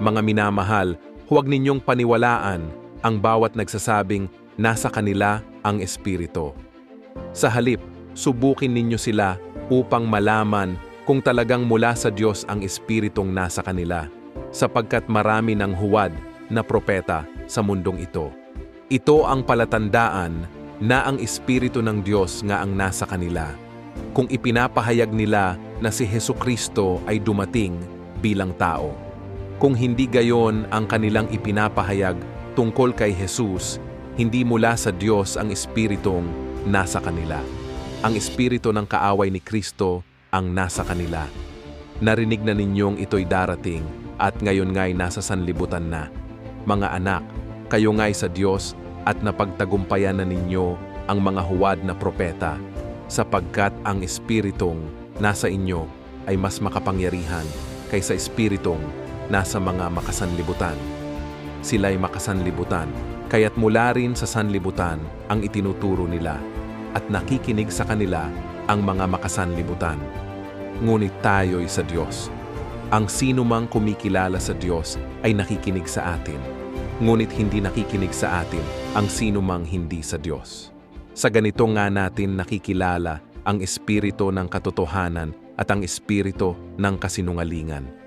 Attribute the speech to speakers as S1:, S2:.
S1: Mga minamahal, huwag ninyong paniwalaan ang bawat nagsasabing nasa kanila ang Espiritu. Sa halip, subukin ninyo sila upang malaman kung talagang mula sa Diyos ang Espiritong nasa kanila, sapagkat marami ng huwad na propeta sa mundong ito. Ito ang palatandaan na ang Espiritu ng Diyos nga ang nasa kanila. Kung ipinapahayag nila na si Heso Kristo ay dumating bilang tao. Kung hindi gayon ang kanilang ipinapahayag tungkol kay Jesus, hindi mula sa Diyos ang Espiritong nasa kanila. Ang Espiritu ng kaaway ni Kristo ang nasa kanila. Narinig na ninyong ito'y darating at ngayon nga'y nasa sanlibutan na. Mga anak, kayo nga'y sa Diyos at napagtagumpayan na ninyo ang mga huwad na propeta, sapagkat ang Espiritong nasa inyo ay mas makapangyarihan kaysa Espiritong nasa mga makasanlibutan. Sila'y makasanlibutan, kaya't mula rin sa sanlibutan ang itinuturo nila at nakikinig sa kanila ang mga makasanlibutan. Ngunit tayo'y sa Diyos. Ang sino mang kumikilala sa Diyos ay nakikinig sa atin. Ngunit hindi nakikinig sa atin ang sino mang hindi sa Diyos. Sa ganito nga natin nakikilala ang espiritu ng katotohanan at ang espiritu ng kasinungalingan